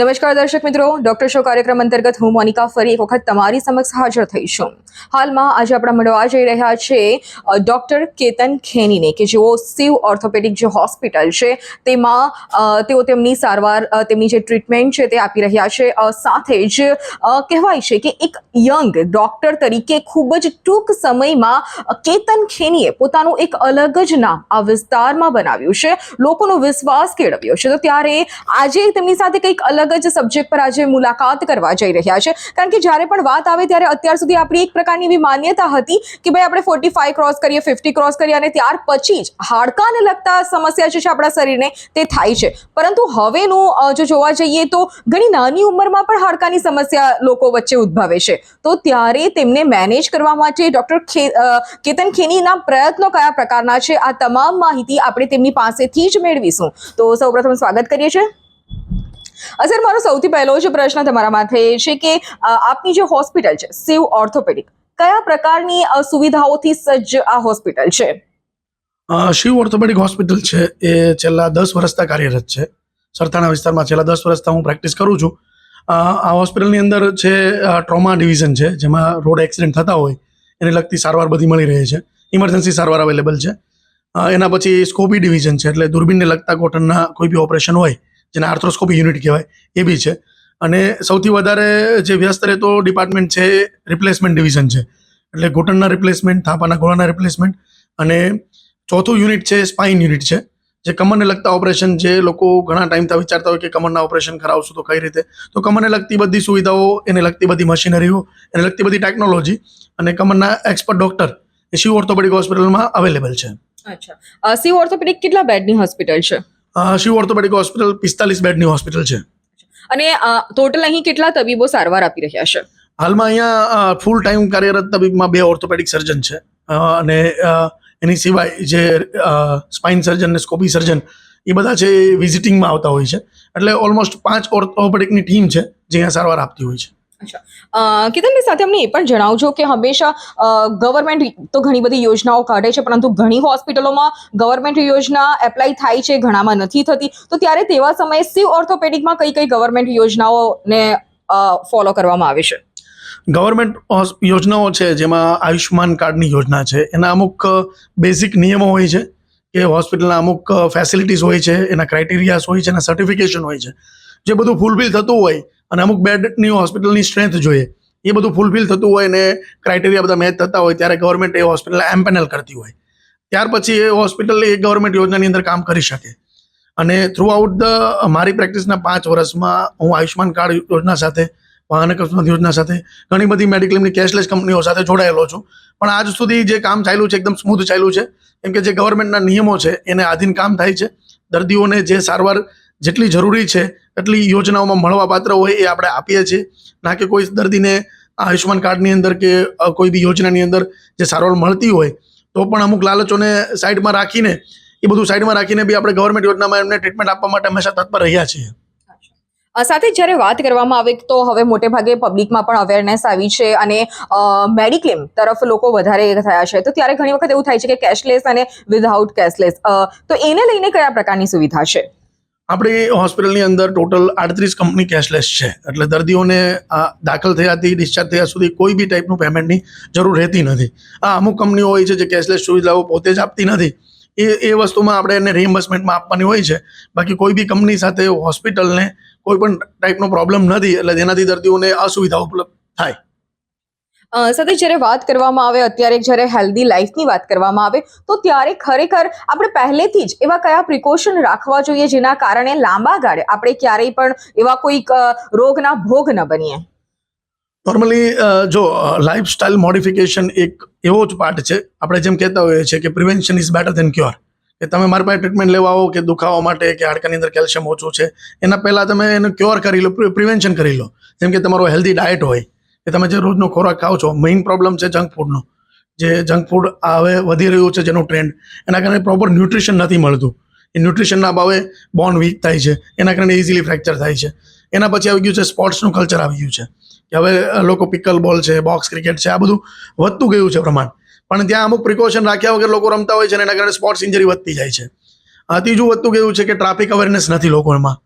નમસ્કાર દર્શક મિત્રો ડોક્ટર શો કાર્યક્રમ અંતર્ગત હું મોનિકા ફરી એક વખત તમારી સમક્ષ હાજર થઈ છું. હાલમાં આજે આપણે મળવા જઈ રહ્યા છે ડોક્ટર કેતન ખેનીને, કે જેઓ શિવ ઓર્થોપેડિક જે હોસ્પિટલ છે, તેમાં તેઓ તેમની સારવાર તેમની જે ટ્રીટમેન્ટ છે તે આપી રહ્યા છે. સાથે જ કહેવાય છે કે એક યંગ ડોક્ટર તરીકે ખૂબ જ ટૂંક સમયમાં કેતન ખેનીએ પોતાનું એક અલગ જ નામ આ વિસ્તારમાં બનાવ્યું છે. લોકોનો વિશ્વાસ કેળવ્યો છે. તો ત્યારે આજે તેમની સાથે કંઈક અલગ જ સબ્જેક્ટ પર આજે મુલાકાત કરવા જઈ રહ્યા છે. કારણ કે જ્યારે પણ વાત આવે ત્યારે અત્યાર સુધી આપણી એક પ્રકારની એવી માન્યતા હતી કે ભાઈ આપણે ફોર્ટી ફાઈવ ક્રોસ કરીએ ફિફ્ટી ક્રોસ કરીએ અને ત્યાર પછી જ હાડકાને લગતા સમસ્યા જે છે આપણા શરીરને તે થાય છે. પરંતુ હવેનું જો જોવા જઈએ તો ઘણી નાની ઉંમરમાં પણ હાડકાની સમસ્યા લોકો વચ્ચે ઉદ્ભવે છે. તો ત્યારે તેમને મેનેજ કરવા માટે ડોક્ટર કેતન ખેનીના પ્રયત્નો કયા પ્રકારના છે? આ તમામ માહિતી આપણે તેમની પાસેથી જ મેળવીશું. તો સૌપ્રથમ સ્વાગત કરીએ છીએ. અ, સર મારો સૌથી પહેલો જે પ્રશ્ન તમારા માથે એ છે કે આપની જે હોસ્પિટલ છે શિવ ઓર્થોપેડિક કયા પ્રકારની સુવિધાઓથી સજ્જ આ હોસ્પિટલ છે? શિવ ઓર્થોપેડિક હોસ્પિટલ છે એ છેલ્લા દસ વર્ષથી કાર્યરત છે. સરથાણા વિસ્તારમાં છેલ્લા દસ વર્ષથી હું પ્રેક્ટિસ કરું છું. આ હોસ્પિટલની અંદર છે ટ્રોમા ડિવિઝન છે જેમાં રોડ એક્સિડન્ટ થતા હોય એને લગતી સારવાર બધી મળી રહે છે. ઇમરજન્સી સારવાર અવેલેબલ છે. એના પછી સ્કોપી ડિવિઝન છે એટલે દૂરબીનને લગતા કોટનના કોઈ બી ઓપરેશન હોય જેને આર્થ્રોસ્કોપી યુનિટ કહેવાય, એ બી છે. અને સૌથી વધારે જે વ્યસ્ત રહેતો ડિપાર્ટમેન્ટ છે રિપ્લેસમેન્ટ ડિવિઝન છે. એટલે ઘૂંટણના રિપ્લેસમેન્ટ થાપાના ગોળાના રિપ્લેસમેન્ટ અને ચોથું યુનિટ છે સ્પાઇન યુનિટ છે. જે કમરને લગતા ઓપરેશન જે લોકો ઘણા ટાઈમથી વિચારતા હોય કે કમરના ઓપરેશન કરાવશું તો કઈ રીતે? તો કમરને લગતી બધી સુવિધાઓ, એને લગતી બધી મશીનરીઓ એને લગતી બધી ટેકનોલોજી અને કમરના એક્સપર્ટ ડોક્ટર એ શિવ ઓર્થોપેડિક હોસ્પિટલમાં અવેલેબલ છે. અચ્છા. શિવ ઓર્થોપેડિક કેટલા બેડની હોસ્પિટલ છે? શિવ ઓર્થોપેડિક હોસ્પિટલ પિસ્તાલીસ બેડની હોસ્પિટલ છે. અને ટોટલ અહીં કેટલા તબીબો સારવાર આપી રહ્યા છે? હાલમાં અહીંયા ફૂલ ટાઈમ કાર્યરત તબીબમાં બે ઓર્થોપેડિક સર્જન છે. અને એની સિવાય જે સ્પાઇન સર્જન ને સ્કોપી સર્જન એ બધા છે એ વિઝિટિંગમાં આવતા હોય છે. એટલે ઓલમોસ્ટ પાંચ ઓર્થોપેડિકની ટીમ છે જે અહીંયા સારવાર આપતી હોય છે. અ, કેતનભાઈ સાથે અમને એ પણ જણાવજો કે હંમેશા ગવર્મેન્ટ તો ઘણી બધી યોજનાઓ કાઢે છે પરંતુ ઘણી હોસ્પિટલોમાં ગવર્મેન્ટ યોજના એપ્લાય થાય છે ઘણામાં નથી થતી. તો ત્યારે તેવા સમયે શિવ ઓર્થોપેડિકમાં કઈ કઈ ગવર્મેન્ટ યોજનાઓને ફોલો કરવામાં આવે છે? ગવર્મેન્ટ યોજનાઓ છે જેમાં આયુષ્યમાન કાર્ડની યોજના છે એના અમુક બેઝિક નિયમો હોય છે કે હોસ્પિટલના અમુક ફેસિલિટીઝ હોય છે એના ક્રાઇટેરિયાસ હોય છે એના સર્ટિફિકેશન હોય છે. જે બધું ફૂલફિલ થતું હોય અને અમુક બેડની હોસ્પિટલની સ્ટ્રેન્થ જોઈએ. એ બધું ફૂલફિલ થતું હોય ને ક્રાઇટેરિયા બધા મેચ થતા હોય ત્યારે ગવર્મેન્ટ એ હોસ્પિટલ એમ્પેનલ કરતી હોય. ત્યાર પછી એ હોસ્પિટલ એ ગવર્મેન્ટ યોજનાની અંદર કામ કરી શકે. અને થ્રુ આઉટ ધ મારી પ્રેક્ટિસના પાંચ વર્ષમાં હું આયુષ્માન કાર્ડ યોજના સાથે, વાહન અકસ્માત યોજના સાથે, ઘણી બધી મેડિક્લેમની કેશલેસ કંપનીઓ સાથે જોડાયેલો છું. પણ આજ સુધી જે કામ ચાલ્યું છે એકદમ સ્મૂથ ચાલ્યું છે. કેમ કે જે ગવર્મેન્ટના નિયમો છે, એને આધીન કામ થાય છે. દર્દીઓને જે સારવાર જેટલી જરૂરી છે, એટલી યોજનાઓમાં મળવાપાત્ર હોય એ આપણે આપીએ છીએ. ના કે કોઈ દર્દીને આયુષ્માન કાર્ડની અંદર કે કોઈ બી યોજનાની અંદર જે સારવાર મળતી હોય, તો પણ અમુક લાલચોને સાઈડમાં રાખીને, એ બધું સાઈડમાં રાખીને બી આપણે ગવર્મેન્ટ યોજનામાં એમને ટ્રીટમેન્ટ આપવા માટે હંમેશા તત્પર રહ્યા છીએ. સાથે જ્યારે વાત કરવામાં આવે તો હવે મોટે ભાગે પબ્લિકમાં પણ અવેરનેસ આવી છે અને મેડિક્લેમ તરફ લોકો વધારે થયા છે. તો ત્યારે ઘણી વખત એવું થાય છે કે કેશલેસ અને વિધાઉટ કેશલેસ તો એને લઈને કયા પ્રકારની સુવિધા છે? આપણી હોસ્પિટલની અંદર ટોટલ આડત્રીસ કંપની કેશલેસ છે. એટલે દર્દીઓને આ દાખલ થયાથી, ડિસ્ચાર્જ થયા સુધી કોઈ બી ટાઈપનું પેમેન્ટની જરૂર રહેતી નથી. આ અમુક કંપનીઓ હોય છે જે કેશલેસ સુવિધાઓ પોતે જ આપતી નથી. એ એ વસ્તુમાં આપણે એને રિએમ્બર્સમેન્ટમાં આપવાની હોય છે. બાકી કોઈ બી કંપની સાથે હોસ્પિટલને કોઈ પણ ટાઈપનો પ્રોબ્લેમ નથી, એટલે જેનાથી દર્દીઓને અસુવિધા ઉપલબ્ધ થાય. સાથે જ્યારે વાત કરવામાં આવે, અત્યારે જ્યારે હેલ્ધી લાઈફની વાત કરવામાં આવે, તો ત્યારે ખરેખર આપણે પહેલેથી જ એવા કયા પ્રિકોશન રાખવા જોઈએ જેના કારણે લાંબા ગાળે આપણે ક્યારેય પણ એવા કોઈક રોગના ભોગ ન બનીએ? નોર્મલી જો લાઈફસ્ટાઈલ મોડિફિકેશન એક એવો જ પાર્ટ છે. આપણે જેમ કહેતા હોઈએ છીએ કે prevention is better than cure કે તમે મારી પાસે ટ્રીટમેન્ટ લેવા આવો કે દુખાવા માટે કે હાડકાની અંદર કેલ્શિયમ ઓછું છે. એના પહેલાં તમે એનું ક્યોર કરી લો પ્રિવેન્શન કરી લો. જેમ કે તમારો હેલ્ધી ડાયટ હોય. કે તમે જે રોજનો ખોરાક ખાઓ છો મેઇન પ્રોબ્લેમ છે જંક ફૂડનો જે જંક ફૂડ હવે વધી રહ્યું છે જેનું ટ્રેન્ડ એના કારણે પ્રોપર ન્યુટ્રિશન નથી મળતું. એ ન્યુટ્રિશનના અભાવે બોન વીક થાય છે, એના કારણે ઇઝીલી ફ્રેક્ચર થાય છે. એના પછી આવી ગયું છે સ્પોર્ટ્સનું કલ્ચર આવી ગયું છે. કે હવે લોકો પિકલ બોલ છે બોક્સ ક્રિકેટ છે, આ બધું વધતું ગયું છે પ્રમાણ. પણ ત્યાં અમુક પ્રિકોશન રાખ્યા વગર લોકો રમતા હોય છે અને એના કારણે સ્પોર્ટ્સ ઇન્જરી વધતી જાય છે. ત્રીજું વધતું ગયું છે કે ટ્રાફિક અવેરનેસ નથી લોકોમાં.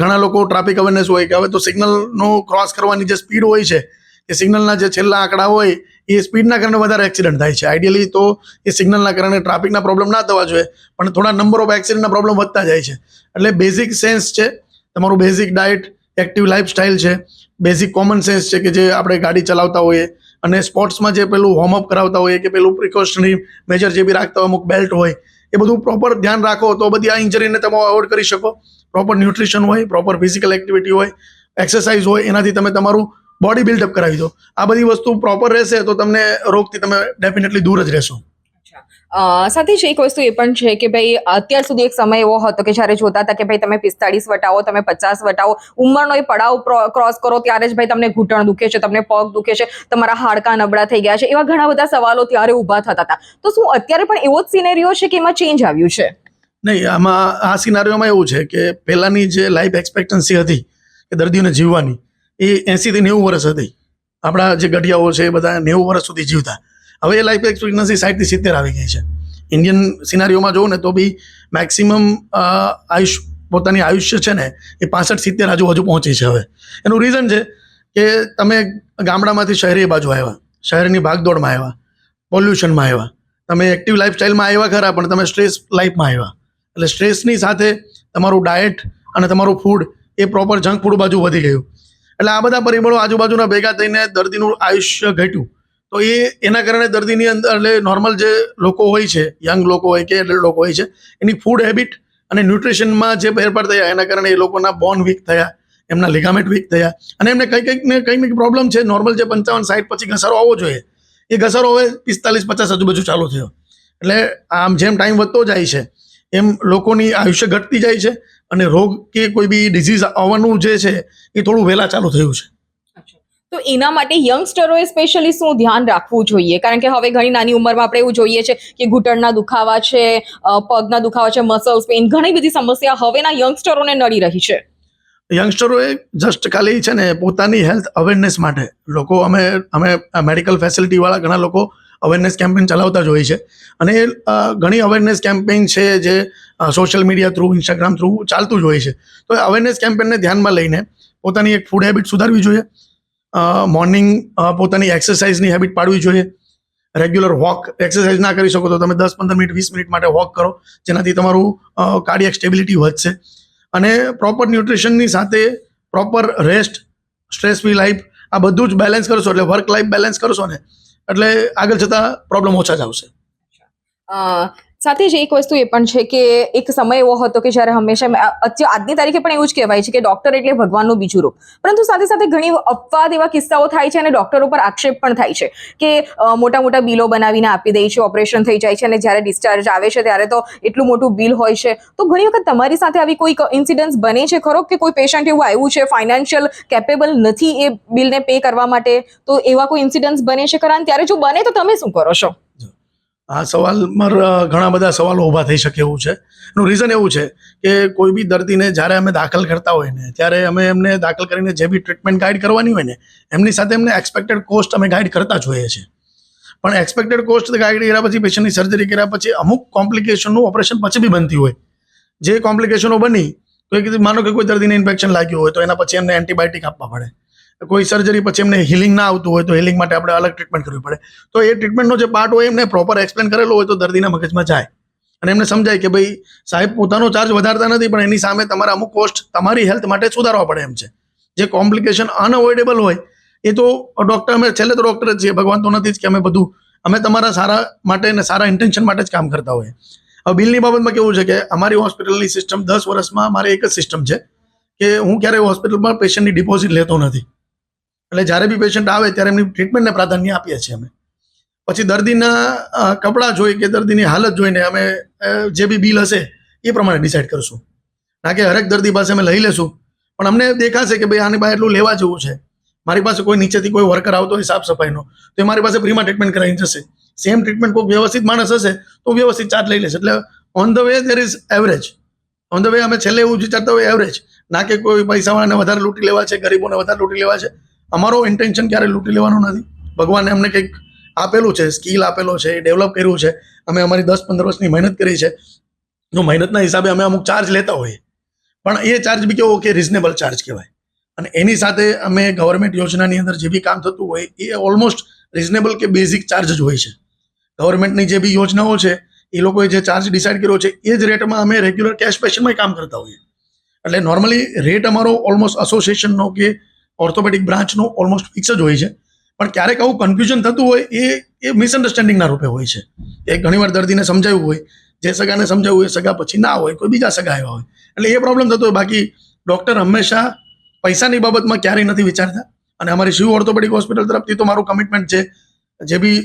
ઘણા લોકો ટ્રાફિક અવેરનેસ હોય કે હવે તો સિગ્નલનો ક્રોસ કરવાની જે સ્પીડ હોય છે એ સિગ્નલના જે છેલ્લા આંકડા હોય, એ સ્પીડના કારણે વધારે એક્સિડન્ટ થાય છે. આઈડિયલી તો એ સિગ્નલના કારણે ટ્રાફિકના પ્રોબ્લેમ ના થવા જોઈએ, પણ થોડા નંબર ઓફ એક્સિડન્ટના પ્રોબ્લેમ વધતા જાય છે. એટલે બેઝિક સેન્સ છે, તમારું બેઝિક ડાયટ એક્ટિવ લાઇફસ્ટાઇલ છે બેઝિક કોમન સેન્સ છે કે જે આપણે ગાડી ચલાવતા હોઈએ, અને સ્પોર્ટ્સમાં જે પેલું વોર્મઅપ કરાવતા હોઈએ, કે પેલું પ્રિકોશનરી મેજર જે બી રાખતા હોય, અમુક બેલ્ટ હોય, એ બધું પ્રોપર ધ્યાન રાખો તો બધી આ ઇન્જરીને તમે અવોઇડ કરી શકો. પ્રોપર ન્યુટ્રિશન હોય પ્રોપર ફિઝિકલ એક્ટિવિટી હોય એક્સરસાઇઝ હોય, એનાથી તમે તમારું બોડી બિલ્ડઅપ કરાવી દો. આ બધી વસ્તુ પ્રોપર રહેશે તો તમને રોગથી તમે ડેફિનેટલી દૂર જ રહેશો. સાથે જ એક વસ્તુ એ પણ છે કે ભાઈ અત્યાર સુધી એક સમય એવો હતો કે જ્યારે જોતા હતા કે ભાઈ તમે પિસ્તાળીસ વટાવો તમે પચાસ વટાવો ઉંમરનો એ પડાવ ક્રોસ કરો ત્યારે જ ભાઈ તમને ઘૂંટણ દુખે છે તમને પગ દુખે છે તમારા હાડકા નબળા થઈ ગયા છે એવા ઘણા બધા સવાલો ત્યારે ઊભા થતા હતા. તો શું અત્યારે પણ એવો જ સિનેરિયો છે કે એમાં ચેન્જ આવ્યું છે? નહીં આમાં આ સિનારીઓમાં એવું છે કે પહેલાંની જે લાઈફ એક્સપેક્ટન્સી હતી કે દર્દીઓને જીવવાની એ એંસીથી નેવું વર્ષ હતી. આપણા જે ગઢિયાઓ છે એ બધા નેવું વર્ષ સુધી જીવતા. હવે એ લાઈફ એક્સપેક્ટન્સી સાઠથી સિત્તેર આવી ગઈ છે. ઇન્ડિયન સિનારીઓમાં જોઉં ને તો બી મેક્સિમમ આયુષ, પોતાની આયુષ્ય છે ને એ પાસઠ સિત્તેર આજુબાજુ પહોંચી છે હવે. એનું રીઝન છે કે તમે ગામડામાંથી શહેરી બાજુ આવ્યા, શહેરની ભાગદોડમાં આવ્યા પોલ્યુશનમાં આવ્યા. તમે એક્ટિવ લાઈફસ્ટાઈલમાં આવ્યા ખરા, પણ તમે સ્ટ્રેસ લાઈફમાં આવ્યા. એટલે સ્ટ્રેસની સાથે તમારું ડાયટ અને તમારું ફૂડ એ પ્રોપર જંક ફૂડ બાજુ વધી ગયું. એટલે આ બધા પરિબળો આજુબાજુના ભેગા થઈને દર્દીનું આયુષ્ય ઘટ્યું. તો એ એના કારણે દર્દીની અંદર એટલે નોર્મલ જે લોકો હોય છે યંગ લોકો હોય કે એડલ્ટ લોકો હોય છે, એની ફૂડ હેબિટ અને ન્યુટ્રિશનમાં જે ફેરફાર થયા, એના કારણે એ લોકોના બોન વીક થયા, એમના લિગામેન્ટ વીક થયા અને એમને કંઈક કંઈક ને કંઈક ને પ્રોબ્લેમ છે નોર્મલ જે પંચાવન સાઠ પછી ઘસારો આવવો જોઈએ. એ ઘસારો હવે પિસ્તાલીસ, પચાસ આજુબાજુ ચાલુ થયો. એટલે આમ જેમ ટાઈમ વધતો જાય છે, એમ લોકોની આયુષ્ય ઘટતી જાય છે અને રોગ કે કોઈ બી ડિઝીઝ આવવાનું જે છે એ થોડું વહેલા ચાલુ થયું છે. તો એના માટે યંગસ્ટરોએ સ્પેશિયલી શું ધ્યાન રાખવું જોઈએ. કારણ કે હવે ઘણી નાની ઉંમરમાં આપણે એવું જોઈએ છે કે ઘૂંટણના દુખાવા છે પગના દુખાવા છે મસલ્સ પેઇન ઘણી બધી સમસ્યા હવેના યંગસ્ટરોને નડી રહી છે. યંગસ્ટરોએ જસ્ટ ખાલી છે ને પોતાની હેલ્થ અવેરનેસ માટે લોકો અમે અમે મેડિકલ ફેસિલિટીવાળા ઘણા લોકો અવેરનેસ કેમ્પેન ચલાવતા જ હોય છે. અને ઘણી અવેરનેસ કેમ્પેન છે જે social media through Instagram through ચાલતું જ હોય છે. તો અવેરનેસ કેમ્પેનને ધ્યાનમાં લઈને પોતાની એક ફૂડ હેબિટ સુધારવી જોઈએ. મોર્નિંગ પોતાની એક્સરસાઇઝની હેબિટ પાડવી જોઈએ. રેગ્યુલર વોક એક્સરસાઇઝ ના કરી શકો તો તમે દસ પંદર મિનિટ, વીસ મિનિટ માટે વોક કરો. જેનાથી તમારું કાર્ડિયક સ્ટેબિલિટી વધશે. અને પ્રોપર ન્યુટ્રિશનની સાથે proper rest stress free life આ બધું જ બેલેન્સ કરશો એટલે વર્ક લાઈફ બેલેન્સ કરશો ને એટલે આગળ જતાં પ્રોબ્લેમ ઓછા જ આવશે. સાથે જ એક વસ્તુ એ પણ છે કે એક સમય એવો હતો કે જ્યારે હંમેશા અત્યારે આજની તારીખે પણ એવું જ કહેવાય છે કે ડોક્ટર એટલે ભગવાનનું બીજું રૂપ. પરંતુ સાથે સાથે ઘણી અપવાદ એવા કિસ્સાઓ થાય છે અને ડોક્ટર ઉપર આક્ષેપ પણ થાય છે કે મોટા મોટા બિલો બનાવીને આપી દે છે ઓપરેશન થઈ જાય છે અને જ્યારે ડિસ્ચાર્જ આવે છે ત્યારે તો એટલું મોટું બિલ હોય છે. તો ઘણી વખત તમારી સાથે આવી કોઈ ઇન્સિડન્સ બને છે ખરો કે કોઈ પેશન્ટ એવું આવ્યું છે ફાઇનાન્શિયલ કેપેબલ નથી એ બિલને પે કરવા માટે? તો એવા કોઈ ઇન્સિડન્સ બને છે અને ત્યારે જો બને તો તમે શું કરો છો? આ સવાલમાં ઘણા બધા સવાલો ઊભા થઈ શકે એવું છે. એનું રીઝન એવું છે કે કોઈ બી દર્દીને જ્યારે અમે દાખલ કરતા હોય ને, ત્યારે અમે એમને દાખલ કરીને જે બી ટ્રીટમેન્ટ ગાઈડ કરવાની હોય ને, એમની સાથે એમને એક્સપેક્ટેડ કોસ્ટ અમે ગાઈડ કરતા જ હોઈએ છીએ. પણ એક્સપેક્ટેડ કોસ્ટ ગાઈડ કર્યા પછી પેશન્ટની સર્જરી કર્યા પછી અમુક કોમ્પ્લિકેશનનું ઓપરેશન પછી બી બનતી હોય. જે કોમ્પ્લિકેશનો બની તો એ કીધું માનો કે કોઈ દર્દીને ઇન્ફેક્શન લાગ્યું હોય, તો એના પછી એમને એન્ટીબાયોટિક આપવા પડે. કોઈ સર્જરી પછી એમને હિલિંગ ના આવતું હોય તો હિલિંગ માટે આપણે અલગ ટ્રીટમેન્ટ કરવી પડે. તો એ ટ્રીટમેન્ટનો જે પાર્ટ હોય એમને પ્રોપર એક્સપ્લેન કરેલો હોય તો દર્દીના મગજમાં જાય. અને એમને સમજાય કે ભાઈ, સાહેબ, પોતાનો ચાર્જ વધારતા નથી, પણ એની સામે તમારા અમુક કોસ્ટ તમારી હેલ્થ માટે સુધારવા પડે એમ છે. જે કોમ્પ્લિકેશન અનઅવોઇડેબલ હોય, એ તો ડૉક્ટર અમે છેલ્લે તો ડૉક્ટર જ છીએ, ભગવાન તો નથી જ કે અમે બધું, અમે તમારા સારા માટે અને સારા ઇન્ટેન્શન માટે જ કામ કરતા હોઈએ. હવે બિલની બાબતમાં કેવું છે કે અમારી હોસ્પિટલની સિસ્ટમ દસ વર્ષમાં મારે એક જ સિસ્ટમ છે કે હું ક્યારેય હોસ્પિટલમાં પેશન્ટની ડિપોઝિટ લેતો નથી. એટલે જ્યારે બી પેશન્ટ આવે ત્યારે એમની ટ્રીટમેન્ટને પ્રાધાન્ય આપીએ છીએ અમે. પછી દર્દીના કપડાં જોઈ કે દર્દીની હાલત જોઈને અમે જે બી બિલ હશે એ પ્રમાણે ડિસાઇડ કરશું. ના કે હરેક દર્દી પાસે અમે લઈ લેશું. પણ અમને દેખાશે કે ભાઈ આની પાસે એટલું લેવા જેવું છે. મારી પાસે કોઈ નીચેથી કોઈ વર્કર આવતો હોય સાફ સફાઈનો, તો એ મારી પાસે ફ્રીમાં ટ્રીટમેન્ટ કરાવીને જશે. સેમ ટ્રીટમેન્ટ કોઈ વ્યવસ્થિત માણસ હશે તો વ્યવસ્થિત ચાર્જ લઈ લેશે. એટલે on the way there is average on the way અમે છેલ્લે એવું વિચારતા હોય એવરેજ ના કે કોઈ પૈસાવાળાને વધારે લૂંટી લેવા છે, ગરીબોને વધારે લૂંટી લેવા છે. અમારો ઇન્ટેન્શન ક્યારે લૂંટી લેવાનું નથી. ભગવાને અમને કંઈક આપેલું છે સ્કિલ આપેલો છે, એ ડેવલપ કર્યું છે. અમે અમારી દસ પંદર વર્ષની મહેનત કરી છે. જો મહેનતના હિસાબે અમે અમુક ચાર્જ લેતા હોઈએ. પણ એ ચાર્જ બી કેવો કે રિઝનેબલ ચાર્જ કહેવાય. અને એની સાથે અમે ગવર્મેન્ટ યોજનાની અંદર જે બી કામ થતું હોય, એ ઓલમોસ્ટ રિઝનેબલ કે બેઝિક ચાર્જ જ હોય છે. ગવર્મેન્ટની જે બી યોજનાઓ છે, એ લોકોએ જે ચાર્જ ડિસાઇડ કર્યો છે, એ જ રેટમાં અમે રેગ્યુલર કેશ પેશન્ટમાં કામ કરતા હોઈએ. એટલે નોર્મલી રેટ અમારો ઓલમોસ્ટ એસોસિએશનનો કે ઓર્થોપેડિક બ્રાન્ચનો ઓલમોસ્ટ ફિક્સ જ હોય છે. પણ ક્યારેક આવું કન્ફ્યુઝન થતું હોય, એ એ મિસઅન્ડરસ્ટેન્ડિંગના રૂપે હોય છે. એ ઘણીવાર દર્દીને સમજાવ્યું હોય, જે સગાને સમજાવ્યું હોય, સગા પછી ના હોય, કોઈ બીજા સગા આવ્યા હોય. એટલે એ પ્રોબ્લેમ થતો હોય. બાકી ડૉક્ટર હંમેશા પૈસાની બાબતમાં ક્યારેય નથી વિચારતા. અને અમારી શિવ ઓર્થોપેડિક હોસ્પિટલ તરફથી તો મારું કમિટમેન્ટ છે, જે બી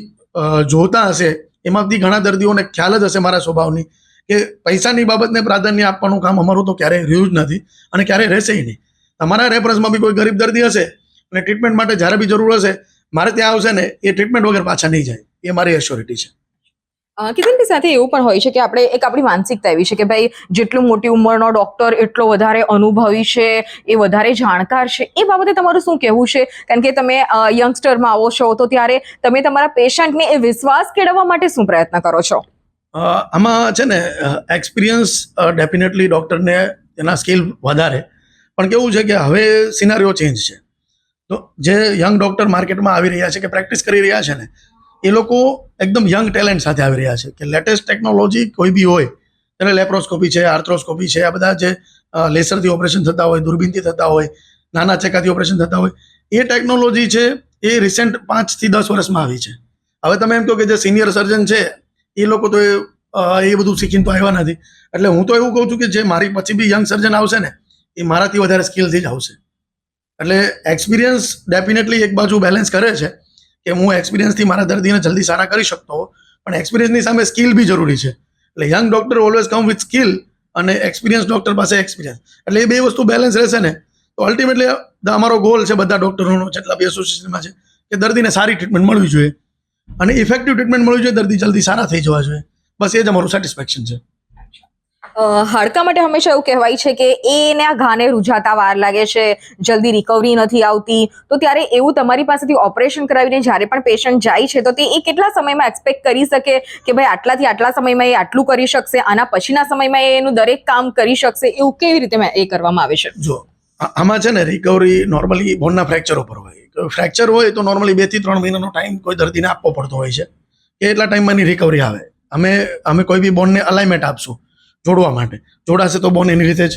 જોતા હશે, એમાંથી ઘણા દર્દીઓને ખ્યાલ જ હશે મારા સ્વભાવની, કે પૈસાની બાબતને પ્રાધાન્ય આપવાનું કામ અમારું તો ક્યારેય રહ્યું જ નથી અને ક્યારેય રહેશે નહીં. તમારા રેફરન્સમાં બી કોઈ ગરીબ દર્દી હશે અને ટ્રીટમેન્ટ માટે જ્યારે બી જરૂર હશે મારે ત્યાં આવશે ને એ ટ્રીટમેન્ટ વગર પાછા નહીં જાય. એ મારી એશ્યોરિટી છે. કિશનભાઈ સાથે એવું પણ હોય છે કે આપણે એક આપણી માનસિકતા એવી છે કે ભાઈ જેટલું મોટી ઉંમરનો ડોક્ટર એટલો વધારે અનુભવી છે એ વધારે જાણકાર છે. એ બાબતે તમારું શું કહેવું છે? કારણ કે તમે યંગસ્ટરમાં આવો છો તો ત્યારે તમે તમારા પેશન્ટને એ વિશ્વાસ કેળવવા માટે શું પ્રયત્ન કરો છો? આમાં છે ને એક્સપિરિયન્સ ડેફિનેટલી ડૉક્ટરને એના સ્કિલ વધારે. પણ કેવું છે કે હવે સિનારીઓ ચેન્જ છે. તો જે યંગ ડૉક્ટર માર્કેટમાં આવી રહ્યા છે કે પ્રેક્ટિસ કરી રહ્યા છે ને, એ લોકો એકદમ યંગ ટેલેન્ટ સાથે આવી રહ્યા છે કે લેટેસ્ટ ટેકનોલોજી કોઈ બી હોય એટલે લેપ્રોસ્કોપી છે આર્થ્રોસ્કોપી છે, આ બધા જે લેસરથી ઓપરેશન થતા હોય, દૂરબીનથી થતા હોય, નાના ચેકાથી ઓપરેશન થતા હોય, એ ટેકનોલોજી છે એ રિસેન્ટ પાંચથી દસ વર્ષમાં આવી છે. હવે તમે એમ કહો કે જે સિનિયર સર્જન છે, એ લોકો તો એ બધું શીખીને તો આવ્યા નથી. એટલે હું તો એવું કહું છું કે જે મારી પછી બી યંગ સર્જન આવશે ને એ મારાથી વધારે સ્કિલથી જ આવશે. એટલે એક્સપિરિયન્સ ડેફિનેટલી એક બાજુ બેલેન્સ કરે છે કે હું એક્સપિરિયન્સથી મારા દર્દીને જલ્દી સારા કરી શકતો હોઉં, પણ એક્સપિરિયન્સની સામે સ્કિલ બી જરૂરી છે. એટલે young doctor always come with skill અને એક્સપિરિયન્સ ડૉક્ટર પાસે એક્સપિરિયન્સ એટલે એ બે વસ્તુ બેલેન્સ રહેશે ને, તો અલ્ટિમેટલી અમારો ગોલ છે બધા ડૉક્ટરોનો જેટલા બી એસોસિએશનમાં છે, કે દર્દીને સારી ટ્રીટમેન્ટ મળવી જોઈએ. અને ઇફેક્ટિવ ટ્રીટમેન્ટ મળવી જોઈએ, દર્દી જલ્દી સારા થઈ જવા જોઈએ. બસ એ જ અમારું સેટિસ્ફેક્શન છે. હાડકા માટે હંમેશા એવું કહેવાય છે કે એને આ ઘાને રૂઝાતા વાર લાગે છે, જલ્દી રિકવરી નથી આવતી. તો ત્યારે એવું તમારી પાસેથી ઓપરેશન કરાવીને જ્યારે પણ પેશન્ટ જાય છે, તો તે એ કેટલા સમયમાં એક્સપેક્ટ કરી શકે કે ભાઈ આટલાથી આટલા સમયમાં એ આટલું કરી શકશે, આના પછીના સમયમાં એ એનું દરેક કામ કરી શકશે, એવું કેવી રીતે એ કરવામાં આવે છે? જો આમાં છે ને રિકવરી નોર્મલી બોનના ફ્રેક્ચર ઉપર હોય. ફ્રેક્ચર હોય તો નોર્મલી બેથી ત્રણ મહિનાનો ટાઈમ કોઈ દર્દીને આપવો પડતો હોય છે. એટલા ટાઈમમાં એની રિકવરી આવે. અમે અમે કોઈ બી બોનને અલાઇમેન્ટ આપશું. જોડવા માટે. જોડાશે તો બોન એની રીતે જ.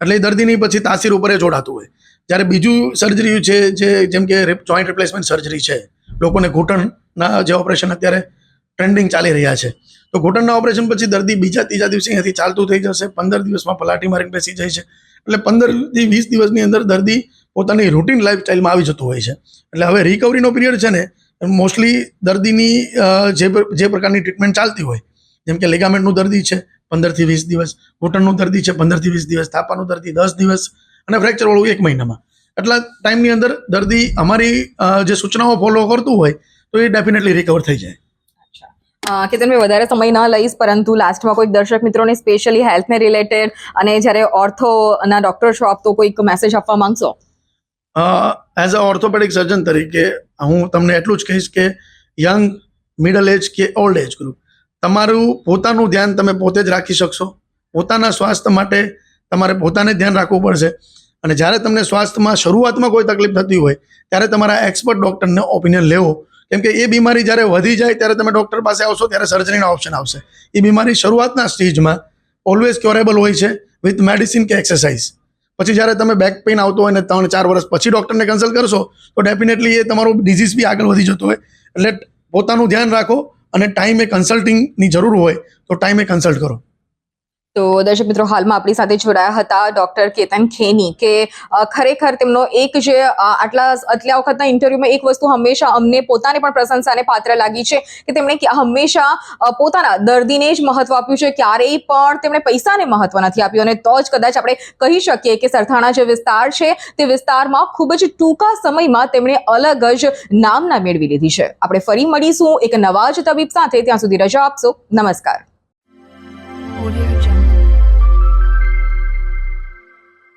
એટલે એ દર્દીની પછી તાસીર ઉપર એ જોડાતું હોય. જ્યારે બીજું સર્જરી છે, જે જેમ કે જોઈન્ટ રિપ્લેસમેન્ટ સર્જરી છે, લોકોને ઘૂંટણના જે ઓપરેશન અત્યારે ટ્રેન્ડિંગ ચાલી રહ્યા છે. તો ઘૂંટણના ઓપરેશન પછી દર્દી બીજા ત્રીજા દિવસે અહીંયાથી ચાલતું થઈ જશે. પંદર દિવસમાં પલાટી મારીને બેસી જાય છે. એટલે પંદરથી વીસ દિવસની અંદર દર્દી પોતાની રૂટીન લાઈફસ્ટાઈલમાં આવી જતું હોય છે. એટલે હવે રિકવરીનો પિરિયડ છે ને મોસ્ટલી દર્દીની જે જે પ્રકારની ટ્રીટમેન્ટ ચાલતી હોય, જેમ કે લેગામેન્ટનું દર્દી છે પંદરથી વીસ દિવસ. ઘૂંટણનું દર્દી છે પંદરથી વીસ દિવસ. થાપાનું દર્દી દસ દિવસ. અને ફ્રેક્ચરવાળું એક મહિનામાં. એટલા ટાઈમની અંદર દર્દી અમારી જે સૂચનાઓ ફોલો કરતું હોય તો એ ડેફિનેટલી રિકવર થઈ જાય. કે તમે વધારે સમય ન લઈશ પરંતુ લાસ્ટમાં કોઈક દર્શક મિત્રોને સ્પેશિયલી હેલ્થને રિલેટેડ અને જ્યારે ઓર્થોના ડોક્ટર છો આપ તો કોઈક મેસેજ આપવા માંગશો? એઝ અ ઓર્થોપેડિક સર્જન તરીકે હું તમને એટલું જ કહીશ કે યંગ મિડલ એજ કે ઓલ્ડ એજ ગ્રુપ તમારું પોતાનું ધ્યાન તમે પોતે જ રાખી શકશો. પોતાના સ્વાસ્થ્ય માટે તમારે પોતાને ધ્યાન રાખવું પડશે. અને જ્યારે તમને સ્વાસ્થ્યમાં શરૂઆતમાં કોઈ તકલીફ થતી હોય, ત્યારે તમારા એક્સપર્ટ ડૉક્ટરને ઓપિનિયન લેવો. કેમ કે એ બીમારી જ્યારે વધી જાય, ત્યારે તમે ડૉક્ટર પાસે આવશો, ત્યારે સર્જરીના ઓપ્શન આવશે. એ બીમારી શરૂઆતના સ્ટેજમાં ઓલવેઝ ક્યોરેબલ હોય છે વિથ મેડિસિન કે એક્સરસાઇઝ પછી જ્યારે તમે બેક પેઇન આવતો હોય ને ત્રણ ચાર વર્ષ પછી ડૉક્ટરને કન્સલ્ટ કરશો, તો ડેફિનેટલી એ તમારો ડિઝીઝ બી આગળ વધી જતો હોય. એટલે પોતાનું ધ્યાન રાખો અને ટાઈમે કન્સલ્ટિંગની જરૂર હોય તો ટાઈમે કન્સલ્ટ કરો. તો દર્શક મિત્રો, હાલમાં આપણી સાથે જોડાયા હતા ડોક્ટર કેતન ખેની કે ખરેખર તેમનો એક જે આટલા આટલા વખતના ઇન્ટરવ્યુમાં એક વસ્તુ હંમેશા અમને પોતાને પણ પ્રશંસાને પાત્ર લાગી છે કે તેમણે હંમેશા પોતાના દર્દીને જ મહત્વ આપ્યું છે, ક્યારેય પણ તેમણે પૈસાને મહત્વ નથી આપ્યું અને તો જ કદાચ આપણે કહી શકીએ કે સરથાણા જે વિસ્તાર છે તે વિસ્તારમાં ખૂબ જ ટૂંકા સમયમાં તેમણે અલગ જ નામના મેળવી લીધી છે. આપણે ફરી મળીશું એક નવા જ તબીબ સાથે, ત્યાં સુધી રજા આપશો. નમસ્કાર.